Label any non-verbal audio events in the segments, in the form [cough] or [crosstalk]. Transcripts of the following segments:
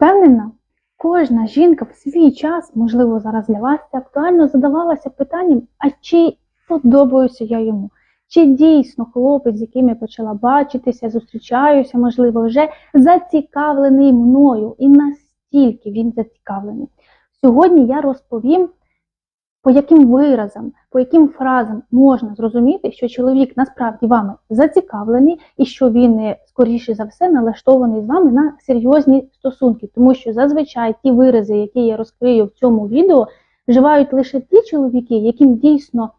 Впевнена, кожна жінка в свій час, можливо, зараз для вас це актуально, задавалася питанням, а чи подобаюся я йому? Чи дійсно хлопець, з яким я почала бачитися, зустрічаюся, можливо, вже зацікавлений мною, і настільки він зацікавлений. Сьогодні я розповім, по яким виразам, по яким фразам можна зрозуміти, що чоловік насправді вами зацікавлений і що він, е, скоріше за все, налаштований з вами на серйозні стосунки, тому що зазвичай ті вирази, які я розкрию в цьому відео, вживають лише ті чоловіки, яким дійсно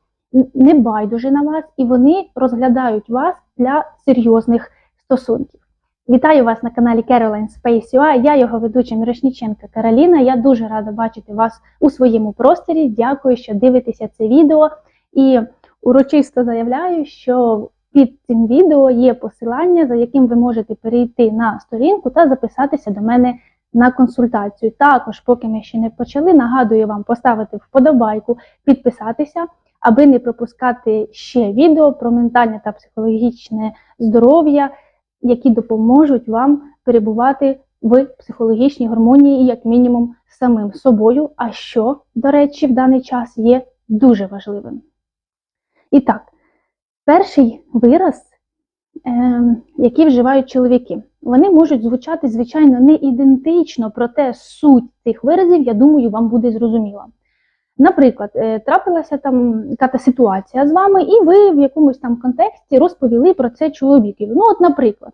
не байдуже на вас, і вони розглядають вас для серйозних стосунків. Вітаю вас на каналі Caroline Space UI. Я його ведуча Мірошніченка Кароліна. Я дуже рада бачити вас у своєму просторі. Дякую, що дивитеся це відео. І урочисто заявляю, що під цим відео є посилання, за яким ви можете перейти на сторінку та записатися до мене на консультацію. Також, поки ми ще не почали, нагадую вам поставити вподобайку, підписатися, аби не пропускати ще відео про ментальне та психологічне здоров'я які допоможуть вам перебувати в психологічній гармонії, як мінімум, самим собою, а що, до речі, в даний час є дуже важливим. І так, перший вираз, е, який вживають чоловіки, вони можуть звучати, звичайно, не ідентично, проте суть цих виразів, я думаю, вам буде зрозуміла. Наприклад, е, трапилася там якась ситуація з вами, і ви в якомусь там контексті розповіли про це чоловікові. Ну, от, наприклад,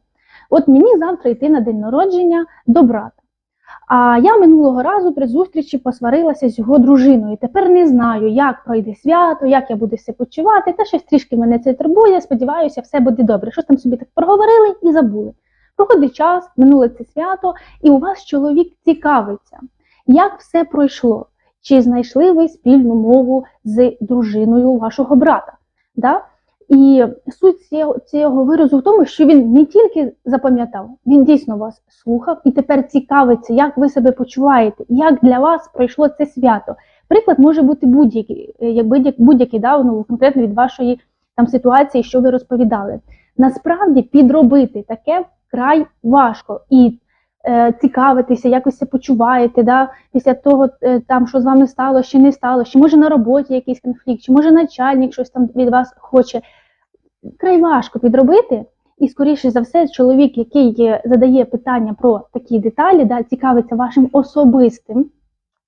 от мені завтра йти на день народження до брата. А я минулого разу при зустрічі посварилася з його дружиною. Тепер не знаю, як пройде свято, як я буду себе почувати, та щось трішки мене це турбує. Сподіваюся, все буде добре. Щось там собі так проговорили і забули. Проходить час, минуле це свято, і у вас чоловік цікавиться, як все пройшло. Чи знайшли ви спільну мову з дружиною вашого брата? Да? І суть цього, виразу в тому, що він не тільки запам'ятав, він дійсно вас слухав і тепер цікавиться, як ви себе почуваєте, як для вас пройшло це свято. Приклад може бути будь-який, е, як будь- будь-який да, ну, конкретно від вашої там ситуації, що ви розповідали. Насправді підробити таке вкрай важко. І цікавитися, як ви себе почуваєте, да? після того, е, там, що з вами стало, чи не стало, чи може на роботі якийсь конфлікт, чи може начальник щось там від вас хоче. Край важко підробити. І, скоріше за все, чоловік, який е, задає питання про такі деталі, да, цікавиться вашим особистим,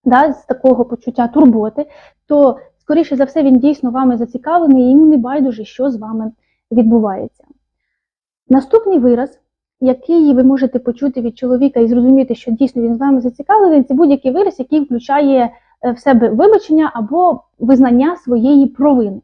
да, з такого почуття турботи, то, скоріше за все, він дійсно вами зацікавлений, і йому не байдуже, що з вами відбувається. Наступний вираз який ви можете почути від чоловіка і зрозуміти, що дійсно він з вами зацікавлений, це будь-який вираз, який включає е, в себе вибачення або визнання своєї провини.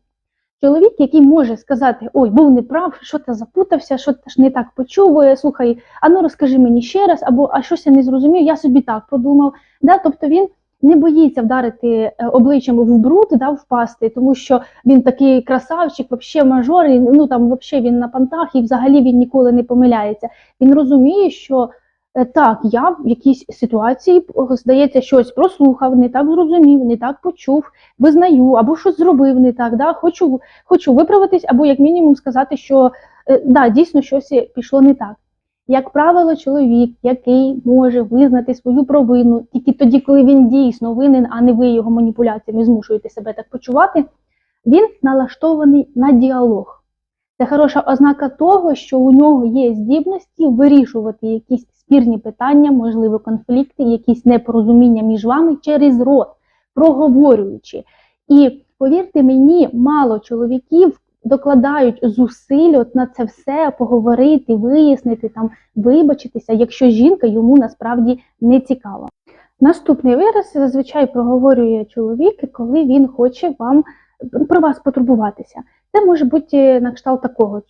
Чоловік, який може сказати, ой, був неправ, що ти запутався, що ти ж не так почув, слухай, а ну розкажи мені ще раз, або а щось я не зрозумів, я собі так подумав. Да? Тобто він не боїться вдарити е, обличчям в бруд, да, впасти, тому що він такий красавчик, вообще мажор, і, ну там вообще він на пантах і взагалі він ніколи не помиляється. Він розуміє, що е, так, я в якійсь ситуації, здається, щось прослухав, не так зрозумів, не так почув, визнаю, або щось зробив не так. Да? Хочу, хочу виправитись, або як мінімум сказати, що е, да, дійсно щось пішло не так. Як правило, чоловік, який може визнати свою провину тільки тоді, коли він дійсно винен, а не ви його маніпуляціями змушуєте себе так почувати, він налаштований на діалог. Це хороша ознака того, що у нього є здібності вирішувати якісь спірні питання, можливо, конфлікти, якісь непорозуміння між вами через рот, проговорюючи. І повірте мені, мало чоловіків докладають зусиль от на це все поговорити, вияснити, там, вибачитися, якщо жінка йому насправді не цікава. Наступний вираз зазвичай проговорює чоловік, коли він хоче вам про вас потурбуватися. Це може бути на кшталт такого.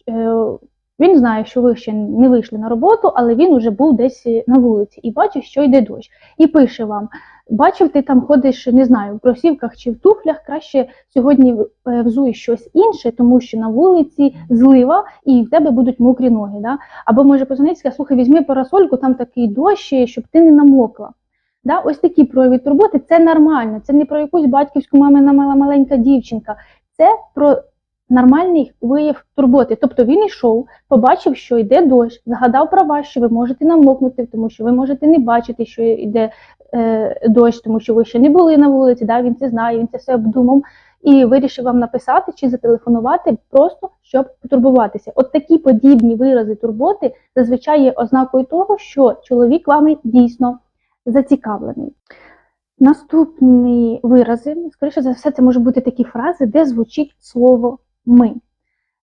Е, Він знає, що ви ще не вийшли на роботу, але він уже був десь на вулиці і бачить, що йде дощ. І пише вам: бачив, ти там ходиш, не знаю, в кросівках чи в туфлях, краще сьогодні е, взуй щось інше, тому що на вулиці злива і в тебе будуть мокрі ноги. Да? Або може позвонити, слухай, візьми парасольку, там такий дощ, щоб ти не намокла. Да? Ось такі прояви турботи це нормально, це не про якусь батьківську мамина маленька дівчинка, це про нормальний вияв турботи. Тобто він йшов, побачив, що йде дощ, згадав про вас, що ви можете намокнути, тому що ви можете не бачити, що йде е, дощ, тому що ви ще не були на вулиці. Да? Він це знає, він це все обдумав і вирішив вам написати чи зателефонувати, просто щоб потурбуватися. От такі подібні вирази турботи зазвичай є ознакою того, що чоловік вами дійсно зацікавлений. Наступні вирази, скоріше за все, це можуть бути такі фрази, де звучить слово ми.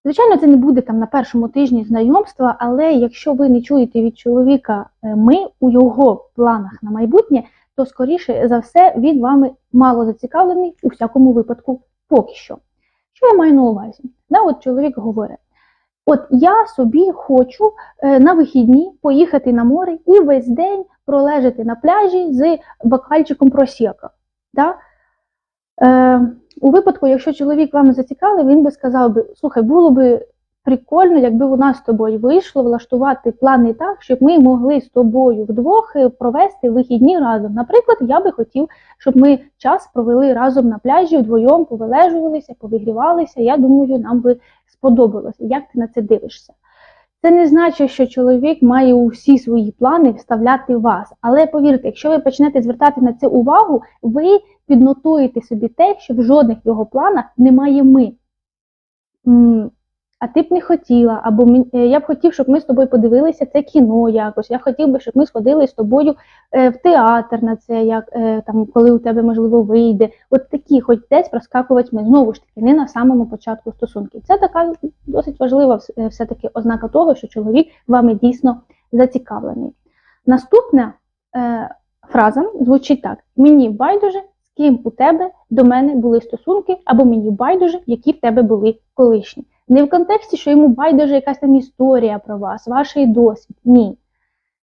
Звичайно, це не буде там на першому тижні знайомства, але якщо ви не чуєте від чоловіка е, ми у його планах на майбутнє, то скоріше за все він вами мало зацікавлений у всякому випадку поки що. Що я маю на увазі? Да, от чоловік говорить: от я собі хочу е, на вихідні поїхати на море і весь день пролежати на пляжі з бокальчиком просека. Да? Е, у випадку, якщо чоловік вам зацікавив, він би сказав би, слухай, було би прикольно, якби у нас з тобою вийшло влаштувати плани так, щоб ми могли з тобою вдвох е, провести вихідні разом. Наприклад, я би хотів, щоб ми час провели разом на пляжі, вдвоєм повилежувалися, повигрівалися. Я думаю, нам би сподобалося. Як ти на це дивишся? Це не значить, що чоловік має у всі свої плани вставляти вас. Але повірте, якщо ви почнете звертати на це увагу, ви піднотуєте собі те, що в жодних його планах немає ми. А ти б не хотіла, або е, я б хотів, щоб ми з тобою подивилися це кіно якось. Я хотів би, щоб ми сходили з тобою е, в театр на це, як е, там, коли у тебе можливо вийде. От такі, хоч десь проскакувати ми знову ж таки, не на самому початку стосунків. Це така досить важлива все-таки ознака того, що чоловік вами дійсно зацікавлений. Наступна е, фраза звучить так: мені байдуже, з ким у тебе до мене були стосунки, або мені байдуже, які в тебе були колишні. Не в контексті, що йому байдуже якась там історія про вас, ваш досвід. Ні.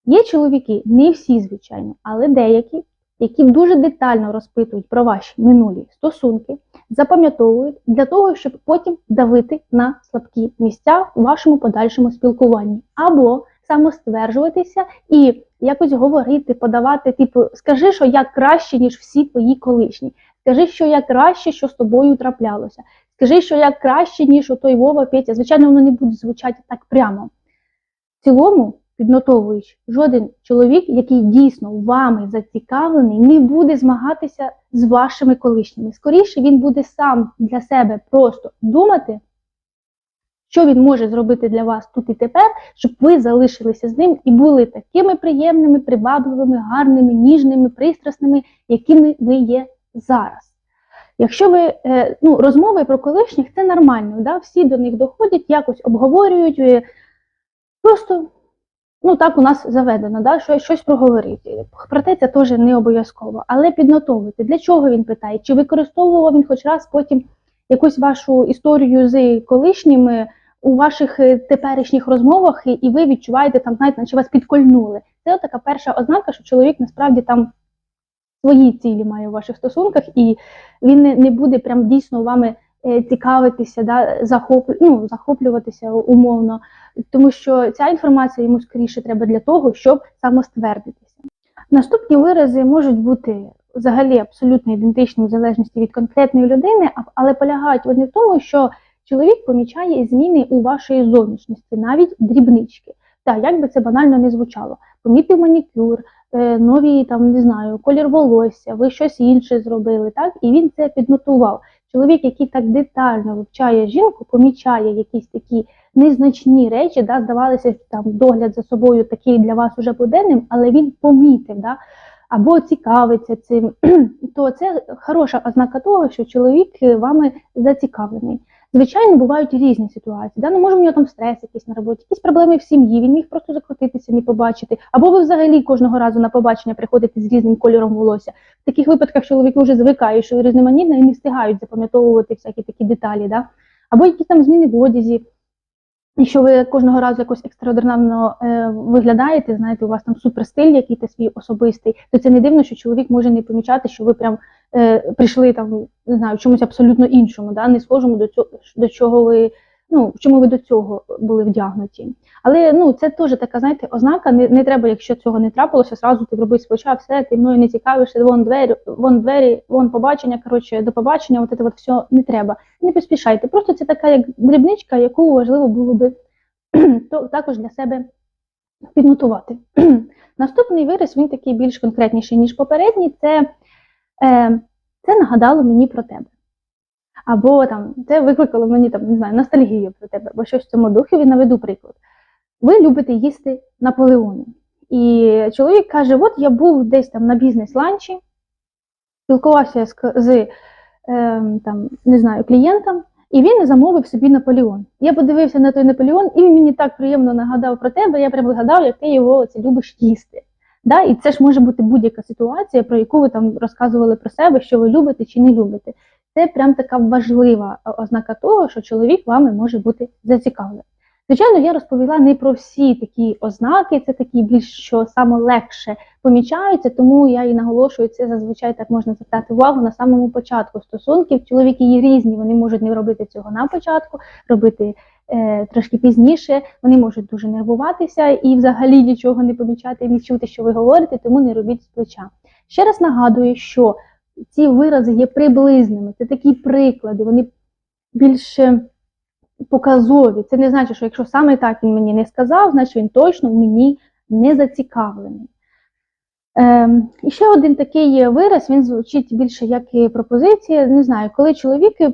Є чоловіки, не всі, звичайно, але деякі, які дуже детально розпитують про ваші минулі стосунки, запам'ятовують для того, щоб потім давити на слабкі місця у вашому подальшому спілкуванні, або самостверджуватися і якось говорити, подавати, типу, скажи, що я краще, ніж всі твої колишні. Скажи, що я краще, що з тобою траплялося. Скажи, що я краще, ніж отой Вова Петя. Звичайно, воно не буде звучати так прямо. В цілому, піднотовуючи, жоден чоловік, який дійсно вами зацікавлений, не буде змагатися з вашими колишніми. Скоріше він буде сам для себе просто думати, що він може зробити для вас тут і тепер, щоб ви залишилися з ним і були такими приємними, привабливими, гарними, ніжними, пристрасними, якими ви є зараз. Якщо ви е, ну, розмови про колишніх, це нормально, да? всі до них доходять, якось обговорюють, е, просто ну, так у нас заведено, да? що, щось проговорити. Проте це теж не обов'язково. Але підготовити, для чого він питає, чи використовував він хоч раз потім якусь вашу історію з колишніми у ваших е, теперішніх розмовах, і- ви відчуваєте там, знаєте, наче вас підкольнули. Це така перша ознака, що чоловік насправді там свої цілі має у ваших стосунках, і він не, не буде прям дійсно вами е, цікавитися, да, захоп, ну, захоплюватися умовно, тому що ця інформація йому скоріше треба для того, щоб самоствердитися. Наступні вирази можуть бути взагалі абсолютно ідентичні в залежності від конкретної людини, але полягають вони в тому, що чоловік помічає зміни у вашій зовнішності, навіть дрібнички. Так, як би це банально не звучало, помітив манікюр, нові там не знаю, колір волосся, ви щось інше зробили, так і він це підготував. Чоловік, який так детально вивчає жінку, помічає якісь такі незначні речі, да, здавалося, там догляд за собою такий для вас уже буденним, але він помітив, да, або цікавиться цим, [clears throat] то це хороша ознака того, що чоловік е, вами зацікавлений. Звичайно, бувають різні ситуації. Да? Ну, може, в нього там стрес якийсь на роботі, якісь проблеми в сім'ї, він міг просто закрутитися, не побачити. Або ви взагалі кожного разу на побачення приходите з різним кольором волосся. В таких випадках чоловіки вже звикають, що різноманітно і не встигають запам'ятовувати всякі такі деталі. Да? Або якісь там зміни в одязі. І що ви кожного разу якось екстраординарно е, виглядаєте, знаєте, у вас там суперстиль, який-то свій особистий, то це не дивно, що чоловік може не помічати, що ви прям е, прийшли там, не знаю, чомусь абсолютно іншому, да, не схожому до цього, до чого ви ну, чому ви до цього були вдягнуті. Але ну, це теж така, знаєте, ознака. Не, не треба, якщо цього не трапилося, зразу ти вроби своча, все, ти мною не цікавишся, вон двері, вон двері, вон побачення. Коротше, до побачення, от це от все не треба. Не поспішайте. Просто це така як дрібничка, яку важливо було би [clears throat] то також для себе піднотувати. [clears throat] Наступний вираз він такий більш конкретніший, ніж попередній. Це, е, це нагадало мені про тебе. Або там це викликало мені там, не знаю, ностальгію про тебе, або щось в цьому духові наведу приклад. Ви любите їсти Наполеони. І чоловік каже: От я був десь там на бізнес-ланчі, спілкувався з, з е, там, не знаю, клієнтом, і він замовив собі Наполеон. Я подивився на той Наполеон, і він мені так приємно нагадав про тебе. Я прямо згадав, як ти його це любиш їсти. Да? І це ж може бути будь-яка ситуація, про яку ви там розказували про себе, що ви любите чи не любите. Це прям така важлива ознака того, що чоловік вами може бути зацікавлений. Звичайно, я розповіла не про всі такі ознаки, це такі більш що саме легше помічаються, тому я і наголошую це зазвичай так можна звертати увагу на самому початку стосунків. Чоловіки є різні, вони можуть не робити цього на початку, робити е, трошки пізніше. Вони можуть дуже нервуватися і взагалі нічого не помічати не чути, що ви говорите, тому не робіть з плеча. Ще раз нагадую, що ці вирази є приблизними, це такі приклади, вони більше показові. Це не значить, що якщо саме так він мені не сказав, значить він точно мені не зацікавлений. Ем, і ще один такий вираз, він звучить більше як і пропозиція. Не знаю, коли чоловік е,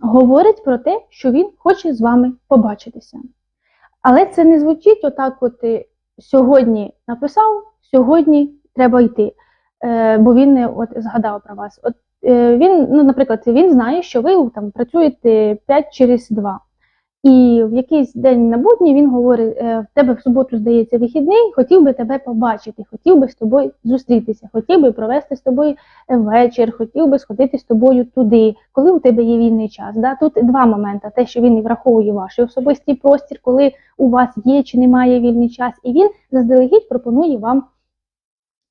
говорить про те, що він хоче з вами побачитися. Але це не звучить отак: от е, сьогодні написав, сьогодні треба йти, е, бо він не от згадав про вас. От е, він, ну, наприклад, він знає, що ви там працюєте 5 через 2. І в якийсь день на будні він говорить: «Е, в тебе в суботу здається вихідний, хотів би тебе побачити, хотів би з тобою зустрітися, хотів би провести з тобою вечір, хотів би сходити з тобою туди, коли у тебе є вільний час. Да? Тут два моменти: те, що він і враховує ваш особистий простір, коли у вас є чи немає вільний час, і він заздалегідь пропонує вам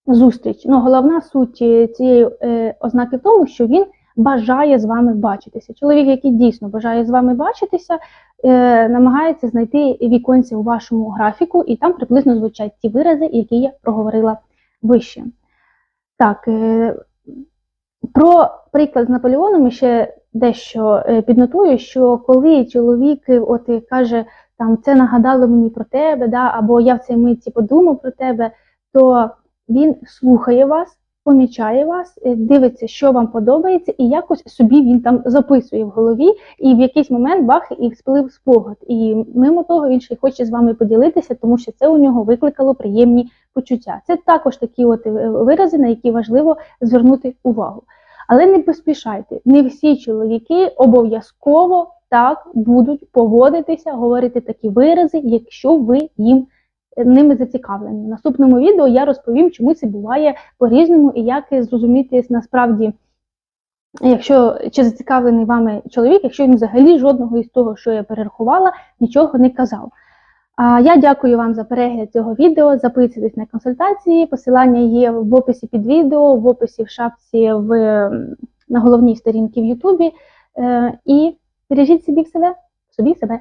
зустріч. Ну, головна суть цієї е, ознаки в тому, що він бажає з вами бачитися. Чоловік, який дійсно бажає з вами бачитися, е, намагається знайти віконці у вашому графіку, і там приблизно звучать ті вирази, які я проговорила вище. Так, е, про приклад з Наполеоном ще дещо е, піднотую, що коли чоловік от каже, там це нагадало мені про тебе, да, або я в цій митці подумав про тебе, то він слухає вас, помічає вас, е, дивиться, що вам подобається, і якось собі він там записує в голові, і в якийсь момент бах і сплив спогад. І мимо того він ще хоче з вами поділитися, тому що це у нього викликало приємні почуття. Це також такі от е, вирази, на які важливо звернути увагу. Але не поспішайте, не всі чоловіки обов'язково так будуть поводитися, говорити такі вирази, якщо ви їм ними зацікавлені. В наступному відео я розповім, чому це буває по-різному і як зрозуміти насправді, якщо чи зацікавлений вами чоловік, якщо він взагалі жодного із того, що я перерахувала, нічого не казав. А я дякую вам за перегляд цього відео. Записуйтесь на консультації. Посилання є в описі під відео, в описі в шапці в, на головній сторінці в Ютубі. Е, і бережіть собі себе, собі себе.